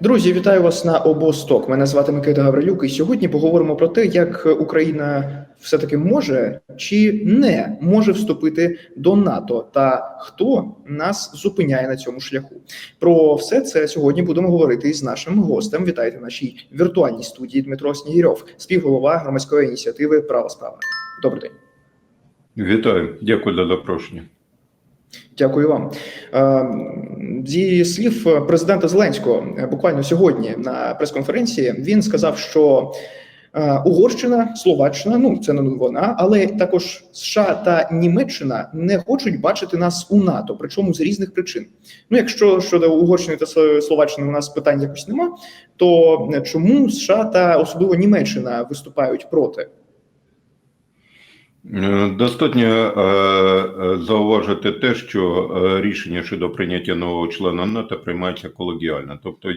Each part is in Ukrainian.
Друзі, вітаю вас на обосток. Мене звати Микита Гаврилюк, і сьогодні поговоримо про те, як Україна все-таки може чи не може вступити до НАТО, та хто нас зупиняє на цьому шляху. Про все це сьогодні будемо говорити із нашим гостем. Вітайте в нашій віртуальній студії Дмитро Снігірьов, співголова громадської ініціативи Права справа. Добрий день. Вітаю, дякую за запрошення. Дякую вам. Е, Зі слів президента Зеленського, е, буквально сьогодні на прес-конференції він сказав, що е, Угорщина, Словаччина, ну це не вона, але також США та Німеччина не хочуть бачити нас у НАТО, причому з різних причин. Ну, якщо щодо Угорщини та Словаччини у нас питань якось нема, то чому США та особливо Німеччина виступають проти? Достатньо е, е, зауважити те, що е, рішення щодо прийняття нового члена НАТО приймається колегіально. Тобто,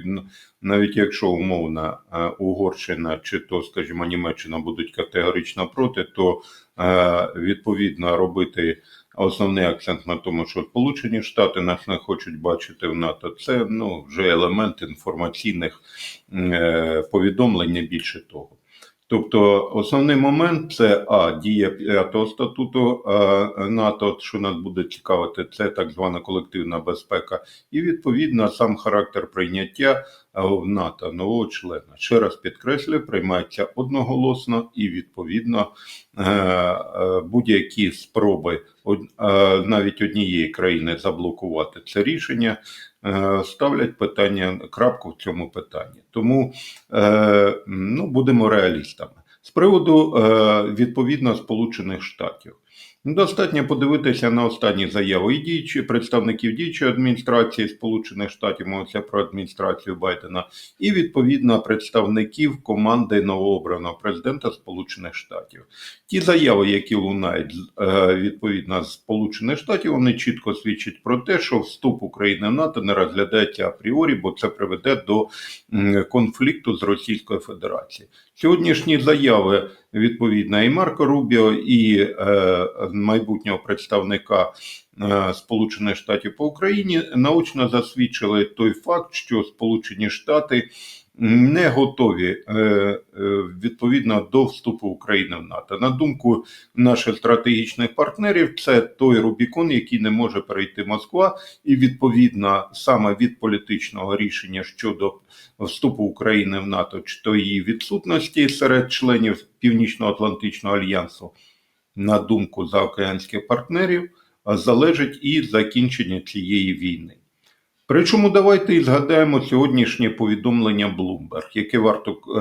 навіть якщо умовно е, Угорщина чи то, скажімо, Німеччина будуть категорично проти, то відповідно робити основний акцент на тому, що Сполучені Штати нас не хочуть бачити в НАТО. Це ну вже елемент інформаційних повідомлень, не більше того. Тобто основний момент це а дія п'ятого статуту е, НАТО, що нас буде цікавити, це так звана колективна безпека, і відповідно сам характер прийняття е, в НАТО нового члена. Ще раз підкреслюю, приймається одноголосно і відповідно е, будь-які спроби навіть однієї країни заблокувати це рішення. Е, Ставлять питання крапку в цьому питанні, тому е, ну будемо реалістами з приводу е, відповідно Сполучених Штатів. Достатньо подивитися на останні заяви діючі представників діючої адміністрації Сполучених Штатів, мовиться про адміністрацію Байдена, і відповідно представників команди новообраного президента Сполучених Штатів. Ті заяви, які лунають е, відповідно з Сполучених Штатів, вони чітко свідчать про те, що вступ України в НАТО не розглядається апріорі, бо це приведе до конфлікту з Російською Федерацією. Сьогоднішні заяви відповідно і Марко Рубіо, і е, майбутнього представника е, Сполучених Штатів по Україні научно засвідчили той факт, що Сполучені Штати не готові е, е, відповідно до вступу України в НАТО. На думку наших стратегічних партнерів, це той Рубікон, який не може перейти Москва, і відповідно саме від політичного рішення щодо вступу України в НАТО, чи то її відсутності серед членів Північно-Атлантичного альянсу, на думку заокеанських партнерів, залежить і закінчення цієї війни. Причому давайте і згадаємо сьогоднішнє повідомлення Bloomberg, яке варто е,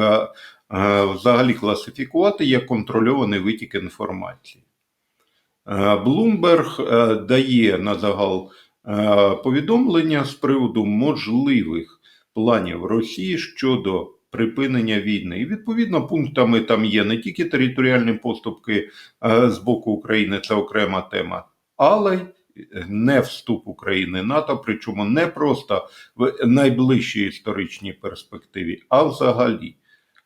е, взагалі класифікувати як контрольований витік інформації. Е, Bloomberg е, дає на загал е, повідомлення з приводу можливих планів Росії щодо припинення війни. І відповідно пунктами там є не тільки територіальні поступки е, з боку України, це окрема тема, але й не вступ України НАТО, причому не просто в найближчій історичній перспективі, а взагалі.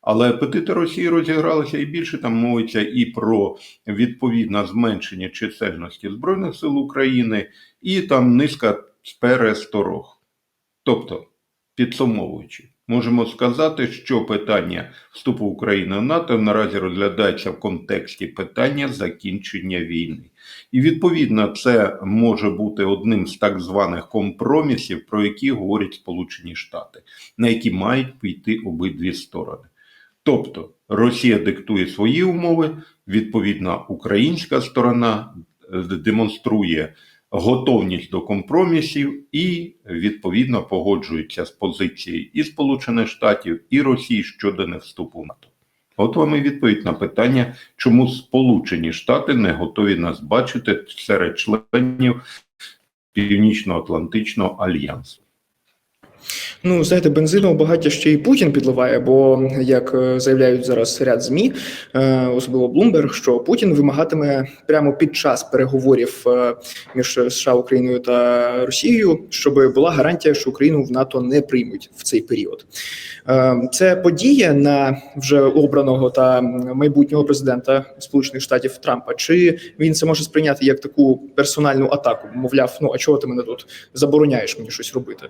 Але апетити Росії розігралися і більше там мовиться і про відповідне зменшення чисельності Збройних сил України, і там низка пересторог. Тобто, підсумовуючи, можемо сказати, що питання вступу України в НАТО наразі розглядається в контексті питання закінчення війни. І відповідно це може бути одним з так званих компромісів, про які говорять Сполучені Штати, на які мають піти обидві сторони. Тобто Росія диктує свої умови, відповідно, українська сторона е, демонструє готовність до компромісів і відповідно погоджуються з позицією і Сполучених Штатів, і Росії щодо не вступу в НАТО. От вам і відповідь на питання, чому Сполучені Штати не готові нас бачити серед членів Північно-Атлантичного альянсу. Ну, знаєте, бензином багаття ще і Путін підливає, бо як е, заявляють зараз ряд змі, е, особливо Bloomberg, що Путін вимагатиме прямо під час переговорів е, між США, Україною та Росією, щоб була гарантія, що Україну в НАТО не приймуть в цей період. Це подія на вже обраного та майбутнього президента Сполучених Штатів Трампа. Чи він це може сприйняти як таку персональну атаку? Мовляв, ну а чого ти мене тут забороняєш мені щось робити?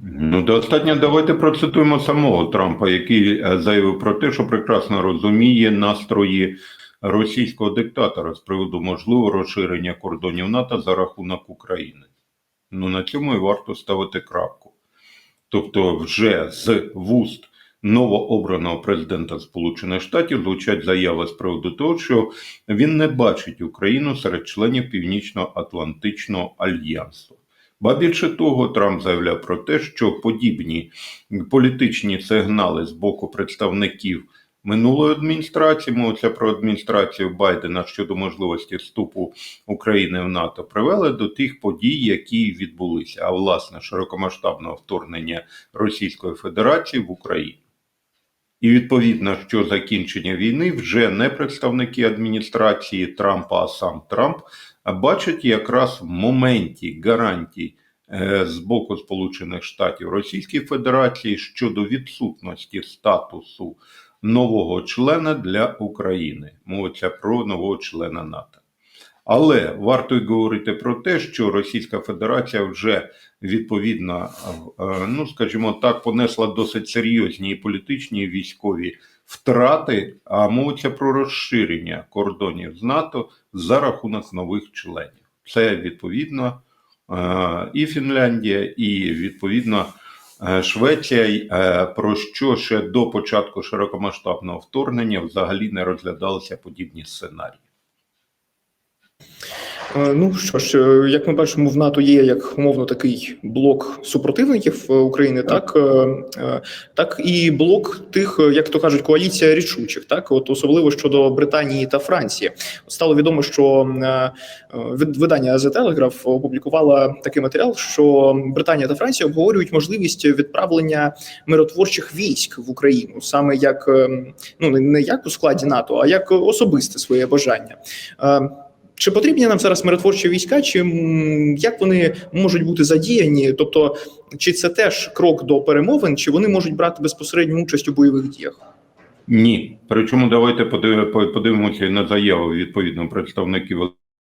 Ну, достатньо давайте процитуємо самого Трампа, який е, заявив про те, що прекрасно розуміє настрої російського диктатора з приводу можливого розширення кордонів НАТО за рахунок України. Ну на цьому і варто ставити крапку. Тобто, вже з вуст новообраного президента Сполучених Штатів звучать заяви з приводу того, що він не бачить Україну серед членів Північно-Атлантичного альянсу. Ба більше того, Трамп заявляв про те, що подібні політичні сигнали з боку представників минулої адміністрації, мовиться про адміністрацію Байдена щодо можливості вступу України в НАТО, привели до тих подій, які відбулися, а власне широкомасштабного вторгнення Російської Федерації в Україну. І відповідно, що закінчення війни вже не представники адміністрації Трампа, а сам Трамп бачать якраз в моменті гарантій е, з боку Сполучених Штатів Російської Федерації щодо відсутності статусу нового члена для України. Мовиться про нового члена НАТО. Але варто й говорити про те, що Російська Федерація вже відповідно, е, ну скажімо так, понесла досить серйозні політичні і військові втрати, а мовиться про розширення кордонів з НАТО за рахунок нових членів. Це відповідно е, і Фінляндія, і відповідно е, Швеція, про що ще до початку широкомасштабного вторгнення взагалі не розглядалися подібні сценарії. Е, Ну що ж, е, як ми бачимо, в НАТО є як умовно такий блок супротивників е, України, так так і блок тих, як то кажуть, коаліція рішучих, так от особливо щодо Британії та Франції. Стало відомо, що видання The Telegraph опублікувало такий матеріал, що Британія та Франція обговорюють можливість відправлення миротворчих військ в Україну, саме як е, ну не як у складі НАТО, а як особисте своє бажання. Чи потрібні нам зараз миротворчі війська, чи як вони можуть бути задіяні? Тобто, чи це теж крок до перемовин, чи вони можуть брати безпосередню участь у бойових діях? Ні. Причому давайте подив- подивимося на заяву відповідно представників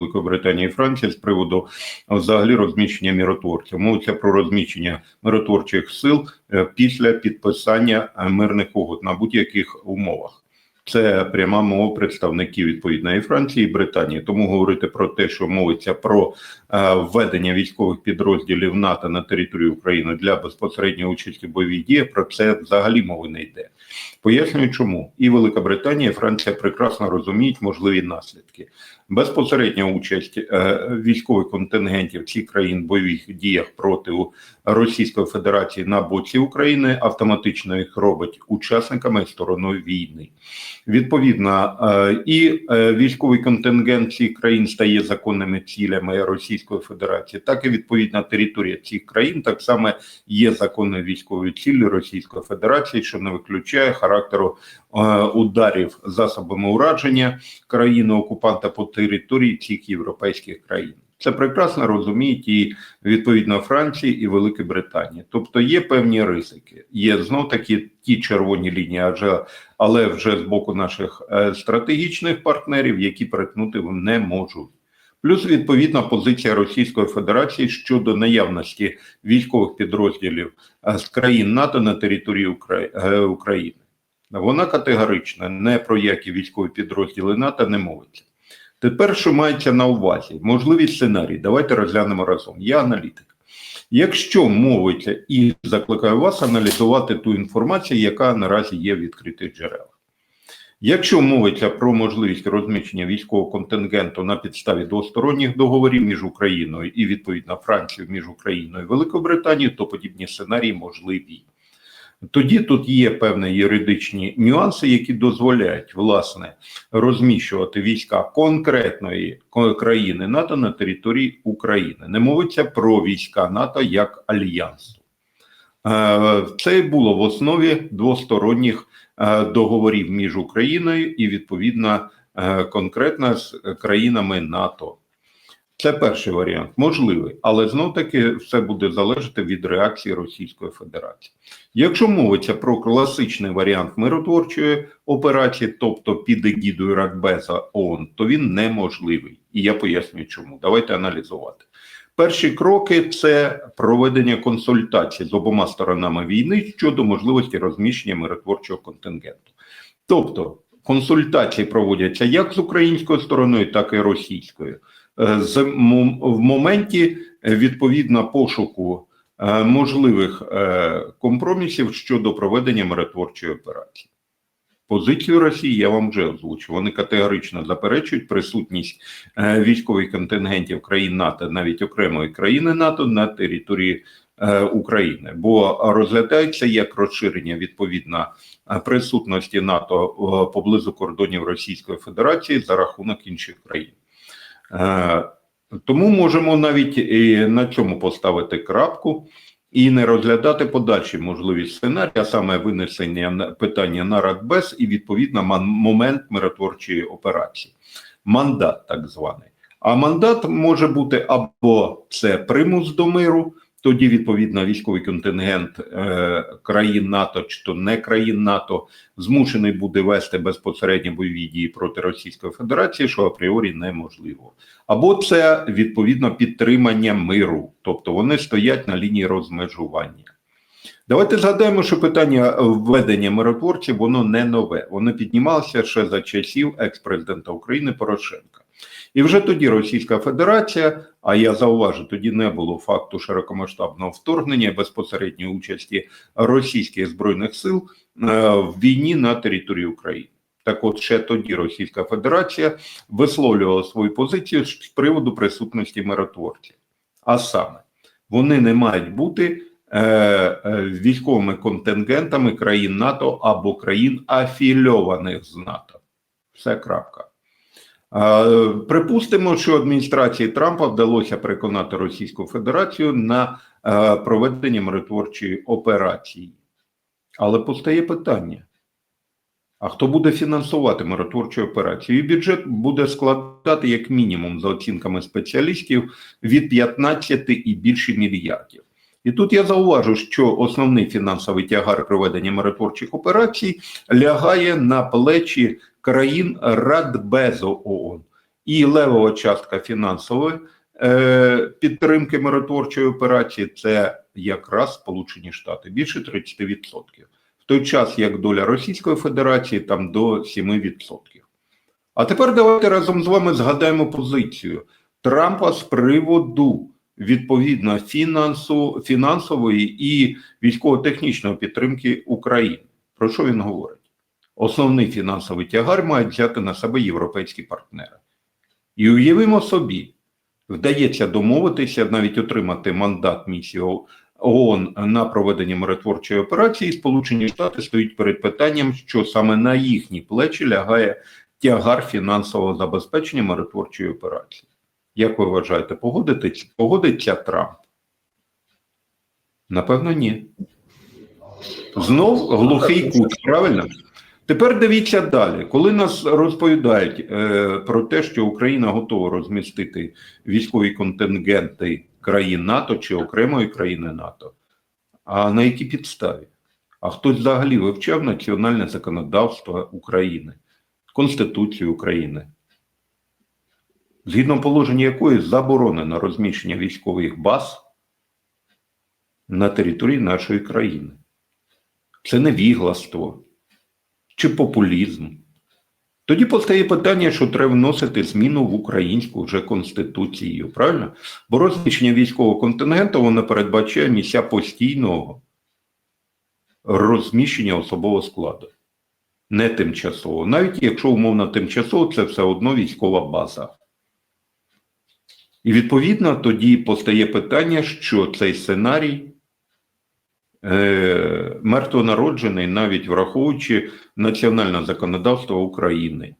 Великої Британії і Франції з приводу взагалі розміщення миротворців. Мовиться про розміщення миротворчих сил е, після підписання е, мирних угод на будь-яких умовах. Це пряма мова представників відповідної Франції і Британії. Тому говорити про те, що мовиться про е, введення військових підрозділів НАТО на територію України для безпосередньої участі в бойових діях, про це взагалі мови не йде. Пояснюю, чому і Велика Британія, і Франція прекрасно розуміють можливі наслідки. Безпосередня участь е, військових контингентів цих країн в бойових діях проти Російської Федерації на боці України автоматично їх робить учасниками стороною війни. Відповідно, е, і е, військовий контингент цих країн стає законними цілями Російської Федерації, так і відповідна територія цих країн так само є законною військовою ціллю Російської Федерації, що не виключає характеру ударів засобами ураження країни окупанта по території цих європейських країн. Це прекрасно розуміють і відповідно Франції і Великої Британії. Тобто є певні ризики. Є знов таки ті червоні лінії, адже але вже з боку наших е, стратегічних партнерів, які перетнути не можуть. Плюс відповідна позиція Російської Федерації щодо наявності військових підрозділів е, з країн НАТО на території е, України. Вона категорична, не про які військові підрозділи НАТО не мовиться. Тепер, що мається на увазі, можливі сценарії, давайте розглянемо разом. Я аналітик. Якщо мовиться і закликаю вас аналізувати ту інформацію, яка наразі є в відкритих джерелах. Якщо мовиться про можливість розміщення військового контингенту на підставі двосторонніх договорів між Україною і відповідно Францією між Україною і Великою Британією, то подібні сценарії можливі. Тоді тут є певні юридичні нюанси, які дозволяють власне розміщувати війська конкретної країни НАТО на території України. Не мовиться про війська НАТО як альянсу. Е, Це було в основі двосторонніх е, договорів між Україною і відповідно е, конкретно з країнами НАТО. Це перший варіант, можливий, але знов таки все буде залежати від реакції Російської Федерації. Якщо мовиться про класичний варіант миротворчої операції, тобто під егідою Радбеза ООН, то він неможливий. І я пояснюю, чому. Давайте аналізувати. Перші кроки це проведення консультацій з обома сторонами війни щодо можливості розміщення миротворчого контингенту. Тобто консультації проводяться як з українською стороною, так і російською. Е, в моменті е, відповідно пошуку е, можливих компромісів щодо проведення миротворчої операції. Позицію Росії я вам вже озвучив. Вони категорично заперечують присутність військових контингентів країн НАТО, навіть окремої країни НАТО на території України, бо розглядається як розширення відповідно присутності НАТО поблизу кордонів Російської Федерації за рахунок інших країн. Е, Тому можемо навіть і на цьому поставити крапку і не розглядати подальші можливі сценарії, а саме винесення питання на Радбез і відповідно момент миротворчої операції, мандат так званий. А мандат може бути або це примус до миру, тоді відповідно військовий контингент е, країн НАТО чи то не країн НАТО змушений буде вести безпосередньо бойові дії проти Російської Федерації, що апріорі неможливо. Або це відповідно підтримання миру, тобто вони стоять на лінії розмежування. Давайте згадаємо, що питання введення миротворців воно не нове. Воно піднімалося ще за часів екс-президента України Порошенка. І вже тоді Російська Федерація, а я зауважу, тоді не було факту широкомасштабного вторгнення безпосередньої участі російських збройних сил е, в війні на території України. Так от ще тоді Російська Федерація висловлювала свою позицію з приводу присутності миротворців. А саме, вони не мають бути е, е, військовими контингентами країн НАТО або країн афільованих з НАТО. Все крапка. Е, Припустимо, що адміністрації Трампа вдалося переконати Російську Федерацію на е, проведення миротворчої операції. Але постає питання: а хто буде фінансувати миротворчу операцію? Бюджет буде складати як мінімум, за оцінками спеціалістів, від 15 і більше мільярдів. І тут я зауважу, що основний фінансовий тягар проведення миротворчих операцій лягає на плечі країн Радбезу ООН. І левова частка фінансової е, підтримки миротворчої операції це якраз Сполучені Штати, більше 30%. В той час, як доля Російської Федерації там до 7%. А тепер давайте разом з вами згадаємо позицію Трампа з приводу відповідно фінансу, фінансової і військово-технічної підтримки України. Про що він говорить? Основний фінансовий тягар мають взяти на себе європейські партнери. І уявимо собі, вдається домовитися, навіть отримати мандат місії ООН на проведення миротворчої операції, Сполучені Штати стоять перед питанням, що саме на їхні плечі лягає тягар фінансового забезпечення миротворчої операції. Як ви вважаєте, погодиться, погодиться Трамп? Напевно, ні. Знов глухий кут, правильно? Тепер дивіться далі. Коли нас розповідають е, про те, що Україна готова розмістити військові контингенти країн НАТО чи окремої країни НАТО, а на якій підставі? А хтось взагалі вивчав національне законодавство України, Конституцію України, згідно положення якої заборонено розміщення військових баз на території нашої країни. Це невігластво чи популізм. Тоді постає питання, що треба вносити зміну в українську вже конституцію, правильно? Бо розміщення військового контингенту воно передбачає місця постійного розміщення особового складу, не тимчасово. Навіть якщо умовно тимчасово, це все одно військова база. І відповідно тоді постає питання, що цей сценарій е, мертвонароджений, навіть враховуючи національне законодавство України.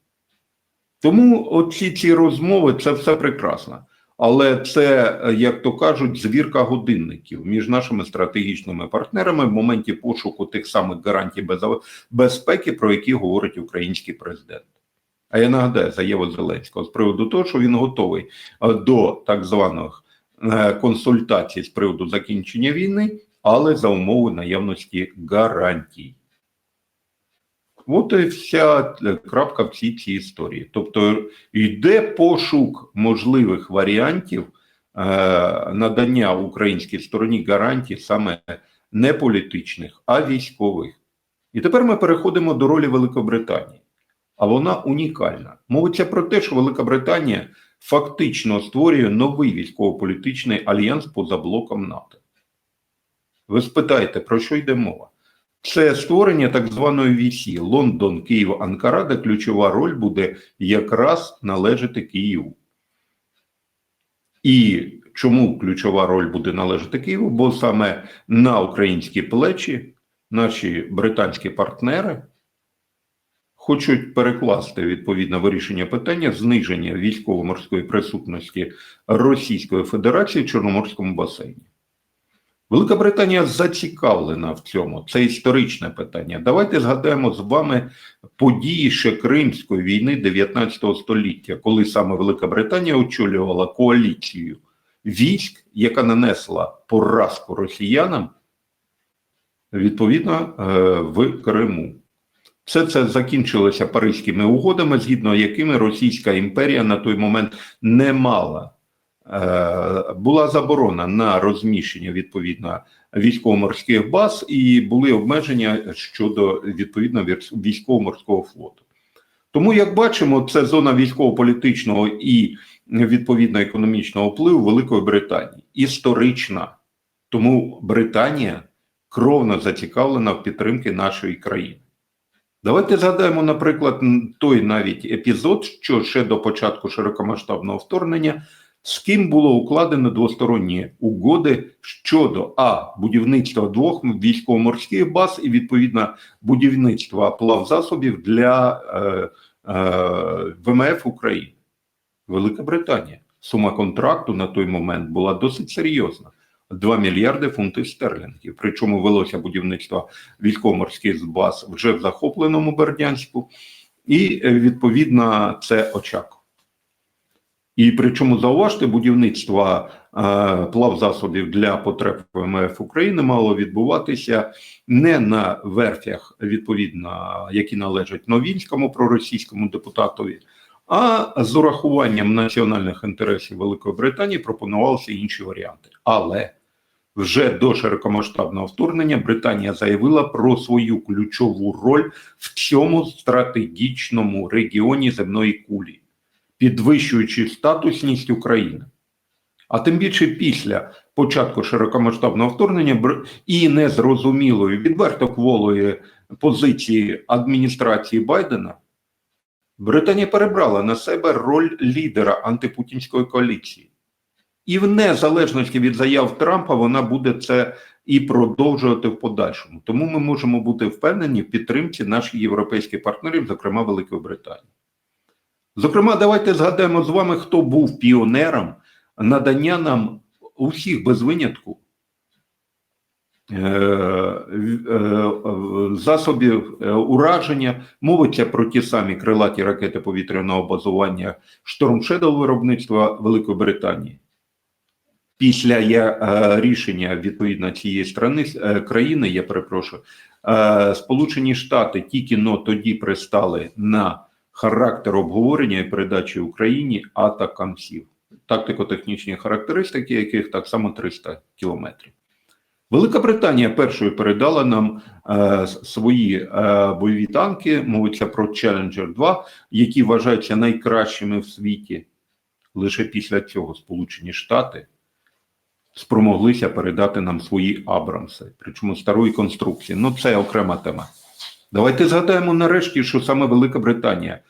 Тому оці ці розмови це все прекрасно. Але це, як то кажуть, звірка годинників між нашими стратегічними партнерами в моменті пошуку тих самих гарантій безпеки, про які говорить український президент. А я нагадаю заяву Зеленського з приводу того, що він готовий е, до так званих е, консультацій з приводу закінчення війни, але за умови наявності гарантій. От і вся е, крапка в цій цій історії. Тобто йде пошук можливих варіантів надання українській стороні гарантій саме не політичних, а військових. І тепер ми переходимо до ролі Великобританії. А вона унікальна. Мовиться про те, що Велика Британія фактично створює новий військово-політичний альянс поза блоком НАТО. Ви спитаєте, про що йде мова? Це створення так званої вісі Лондон, Київ, Анкара, де ключова роль буде якраз належати Києву. І чому ключова роль буде належати Києву? Бо саме на українські плечі наші британські партнери хочуть перекласти відповідне вирішення питання зниження військово-морської присутності Російської Федерації в Чорноморському басейні. Велика Британія зацікавлена в цьому. Це історичне питання. Давайте згадаємо з вами події ще Кримської війни 19 століття, коли саме Велика Британія очолювала коаліцію військ, яка нанесла поразку росіянам відповідно е, в Криму. Все це закінчилося Паризькими угодами, згідно якими Російська імперія на той момент не мала. Е, Була заборона на розміщення відповідно військово-морських баз і були обмеження щодо відповідно військово-морського флоту. Тому, як бачимо, це зона військово-політичного і відповідно економічного впливу Великої Британії історична. Тому Британія кровно зацікавлена в підтримці нашої країни. Давайте згадаємо, наприклад, той навіть епізод, що ще до початку широкомасштабного вторгнення, з ким було укладено двосторонні угоди щодо а будівництва двох військово-морських баз і відповідно будівництва плавзасобів для е, е, ВМФ України. Велика Британія. Сума контракту на той момент була досить серйозна. 2 мільярди фунтів стерлінгів. Причому велося будівництво військово-морських баз вже в захопленому Бердянську, і е, відповідно це Очаков. І причому зауважте, будівництво е, плавзасобів для потреб ВМФ України мало відбуватися не на верфях, відповідно, які належать Новінському проросійському депутатові, а з урахуванням національних інтересів Великої Британії пропонувалися інші варіанти. Але вже до широкомасштабного вторгнення Британія заявила про свою ключову роль в цьому стратегічному регіоні земної кулі, підвищуючи статусність України. А тим більше після початку широкомасштабного вторгнення і незрозумілої відверто кволої позиції адміністрації Байдена, Британія перебрала на себе роль лідера антипутінської коаліції. І в незалежності від заяв Трампа вона буде це і продовжувати в подальшому. Тому ми можемо бути впевнені в підтримці наших європейських партнерів, зокрема Великої Британії. Зокрема, давайте згадаємо з вами, хто був піонером надання нам усіх без винятку засобів е, ураження. Мовиться про ті самі крилаті ракети повітряного базування Shadow виробництва Великої Британії. Після я, е, рішення відповідно цієї страни е, країни, я перепрошую, е, Сполучені Штати тільки но тоді пристали на характер обговорення і передачі Україні атакамсів, тактико-технічні характеристики, яких так само 300 кілометрів. Велика Британія першою передала нам е, свої е, бойові танки, мовиться про Challenger 2, які вважаються найкращими в світі. Лише після цього Сполучені Штати спромоглися передати нам свої Абрамси, причому старої конструкції. Ну, це окрема тема. Давайте згадаємо нарешті, що саме Велика Британія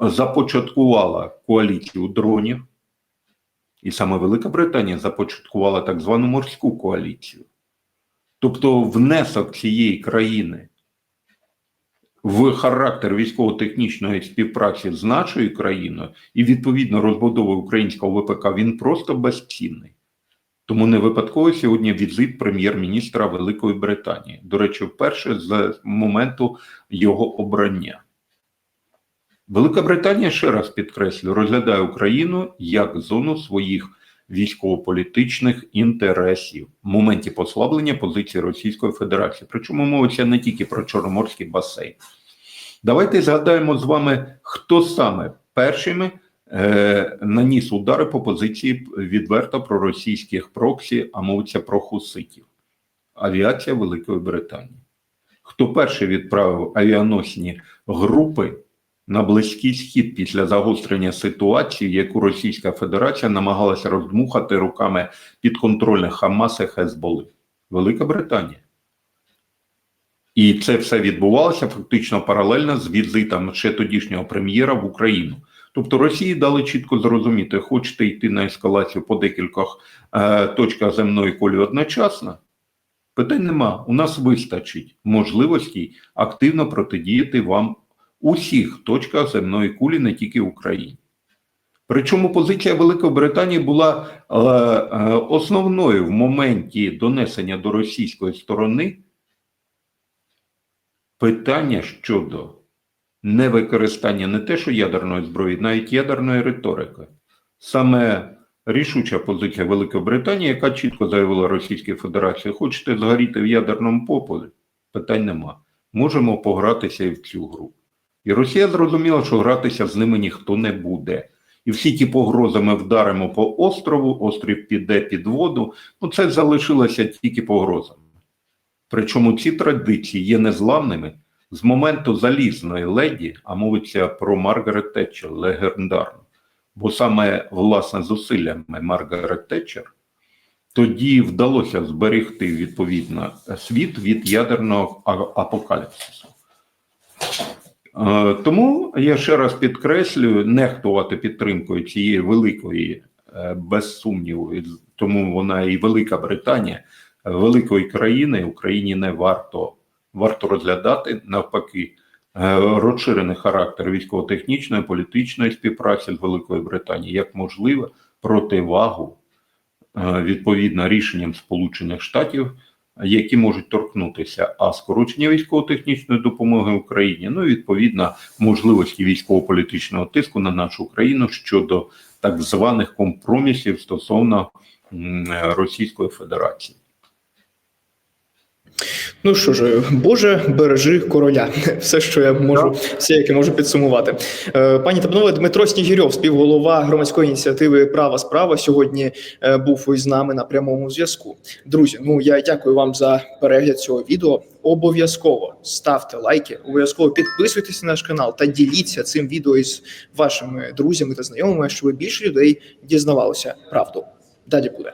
започаткувала коаліцію дронів, і саме Велика Британія започаткувала так звану морську коаліцію. Тобто внесок цієї країни в характер військово-технічної співпраці з нашою країною і відповідно розбудови українського ВПК він просто безцінний. Тому не випадково сьогодні візит прем'єр-міністра Великої Британії. До речі, вперше з моменту його обрання. Велика Британія, ще раз підкреслю, розглядає Україну як зону своїх військово-політичних інтересів в моменті послаблення позиції Російської Федерації. Причому мовиться не тільки про Чорноморський басейн. Давайте згадаємо з вами, хто саме першими е, наніс удари по позиції відверто проросійських проксі, а мовиться про хуситів. Авіація Великої Британії. Хто перший відправив авіаносні групи на Близький Схід після загострення ситуації, яку Російська Федерація намагалася роздмухати руками підконтрольних Хамас і Хезболи? Велика Британія. І це все відбувалося фактично паралельно з візитом ще тодішнього прем'єра в Україну. Тобто Росії дали чітко зрозуміти, хочете йти на ескалацію по декількох е, точках земної кулі одночасно. Питань нема. У нас вистачить можливості активно протидіяти вам у всіх точках земної кулі, не тільки в Україні. Причому позиція Великої Британії була е, е, основною в моменті донесення до російської сторони питання щодо невикористання не те, що ядерної зброї, навіть ядерної риторики. Саме рішуча позиція Великої Британії, яка чітко заявила Російській Федерації, хочете згоріти в ядерному пополі? Питань нема. Можемо погратися і в цю гру. І Росія зрозуміла, що гратися з ними ніхто не буде. І всі ті погрози ми вдаримо по острову, острів піде під воду. Ну це залишилося тільки погрозами. Причому ці традиції є незламними з моменту залізної леді, а мовиться про Маргарет Тетчер легендарну. Бо саме власне зусиллями Маргарет Тетчер тоді вдалося зберегти відповідно світ від ядерного апокаліпсису. Е, Тому я ще раз підкреслюю, нехтувати підтримкою цієї великої, е, без сумніву, тому вона і Велика Британія, е, великої країни Україні не варто, варто розглядати навпаки. Розширений характер військово-технічної політичної співпраці з Великою Британією як можливе противагу відповідно рішенням Сполучених Штатів які можуть торкнутися а скорочення військово-технічної допомоги Україні, ну і відповідно можливості військово-політичного тиску на нашу країну щодо так званих компромісів стосовно Російської Федерації. Ну що ж, Боже, бережи короля. Все, що я можу, все, яке можу підсумувати. Е, Пані та панове, Дмитро Снігірьов, співголова громадської ініціативи Права справа, сьогодні е, був із нами на прямому зв'язку. Друзі, ну я дякую вам за перегляд цього відео. Обов'язково ставте лайки, обов'язково підписуйтесь на наш канал та діліться цим відео із вашими друзями та знайомими, щоб більше людей дізнавалося правду. Далі буде.